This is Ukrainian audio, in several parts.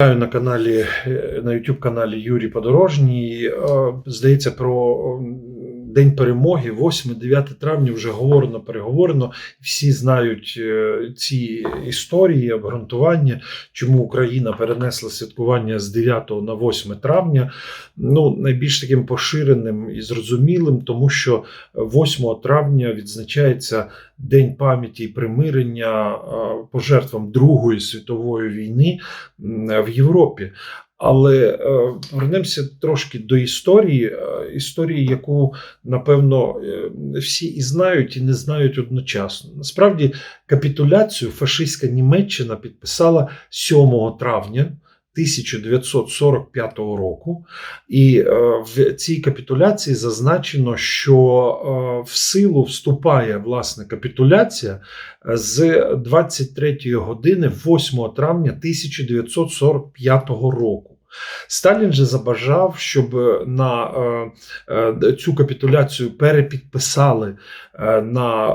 На каналі е, на YouTube каналі Юрій Подорожній. Е, Здається, про День перемоги, 8-9 травня, вже говорено, переговорено. Всі знають е, ці історії, обґрунтування, чому Україна перенесла святкування з 9 на 8 травня. Ну, найбільш таким поширеним і зрозумілим, тому що 8 травня відзначається День пам'яті і примирення е, пожертвам Другої світової війни в Європі. Але е, вернемося трошки до історії, е, історії, яку напевно е, всі і знають, і не знають одночасно. Насправді, капітуляцію фашистська Німеччина підписала 7 травня. 1945 року, і е, в цій капітуляції зазначено, що е, в силу вступає власне капітуляція е, з 23 години 8 травня 1945 року. Сталін же забажав, щоб на е, е, цю капітуляцію перепідписали е, на е,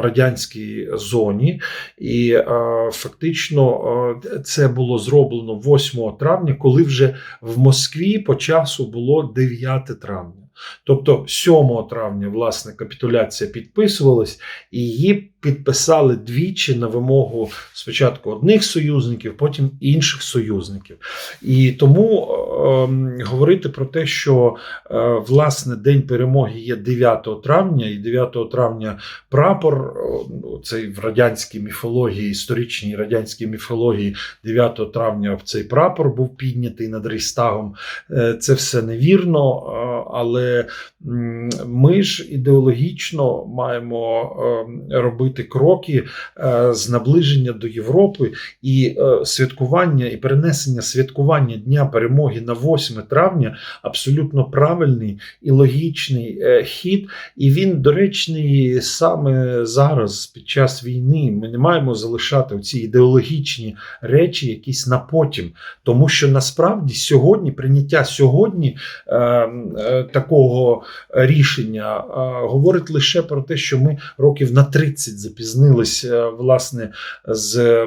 радянській зоні, і е, фактично е, це було зроблено 8 травня, коли вже в Москві по часу було 9 травня. Тобто 7 травня власне капітуляція підписувалась, і її підписали двічі на вимогу спочатку одних союзників, потім інших союзників. І тому е, говорити про те, що е, власне День перемоги є 9 травня, і 9 травня прапор, е, цей в радянській міфології, історичній радянській міфології, 9 травня в цей прапор був піднятий над Рейстагом. Е, Це все невірно, е, але ми ж ідеологічно маємо е, робити кроки е, з наближення до Європи і е, святкування і перенесення святкування Дня перемоги на 8 травня абсолютно правильний і логічний е, хід. І він доречний саме зараз, під час війни. Ми не маємо залишати ці ідеологічні речі якісь на потім, тому що насправді сьогодні прийняття сьогодні е, е, такого рішення е, говорить лише про те, що ми років на 30 запізнились е, власне з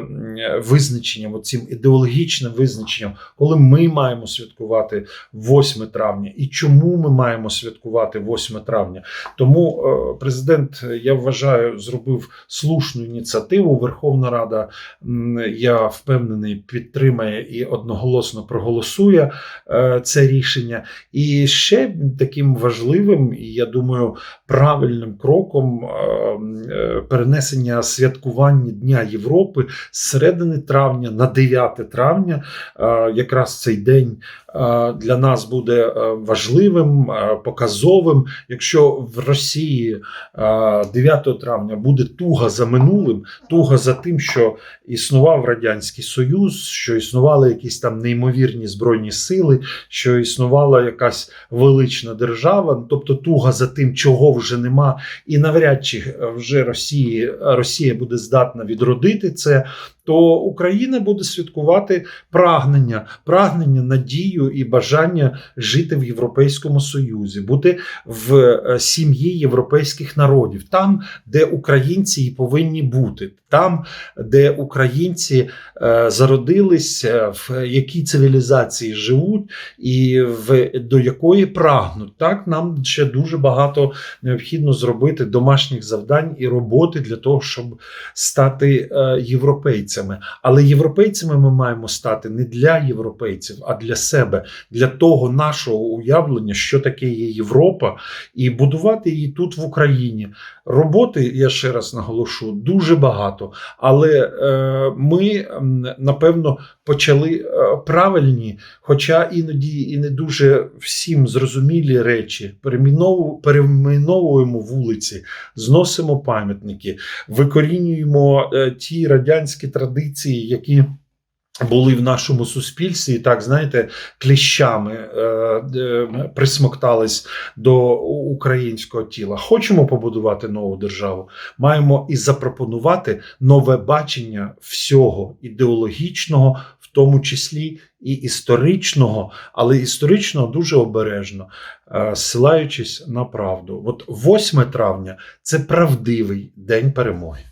визначенням, оцим ідеологічним визначенням, коли ми маємо святкувати 8 травня і чому ми маємо святкувати 8 травня. Тому е, президент, е, я вважаю, зробив слушну ініціативу. Верховна Рада, я впевнений, підтримає і одноголосно проголосує е, це рішення. І ще таким важливим, і я думаю, правильним кроком е, е, перенесення святкування Дня Європи з середини травня на 9 травня, е, якраз цей день для нас буде важливим, показовим. Якщо в Росії е, 9 травня буде туга за минулим, туга за тим, що існував Радянський Союз, що існували якісь там неймовірні збройні сили, що існувала якась велична держава, тобто туга за тим, чого вже нема, і навряд чи вже Росії, Росія буде здатна відродити це. То Україна буде святкувати прагнення, прагнення, надію і бажання жити в Європейському Союзі, бути в е, сім'ї європейських народів, там, де українці і повинні бути, там, де українці е, зародились, е, в якій цивілізації живуть, і в до якої прагнуть. Так нам ще дуже багато необхідно зробити домашніх завдань і роботи для того, щоб стати е, європейцями. Але європейцями ми маємо стати не для європейців, а для себе, для того нашого уявлення, що таке є Європа, і будувати її тут в Україні. Роботи, я ще раз наголошу, дуже багато. Але е, ми напевно почали е, правильні, хоча іноді і не дуже всім зрозумілі речі. Перейменову- Перейменовуємо вулиці, зносимо пам'ятники, викорінюємо е, ті радянські традиції, які. Були в нашому суспільстві, і так знаєте, кліщами е, е, присмоктались до українського тіла. Хочемо побудувати нову державу. Маємо і запропонувати нове бачення всього ідеологічного, в тому числі і історичного, але історичного дуже обережно, силаючись на правду. От 8 травня це правдивий день перемоги.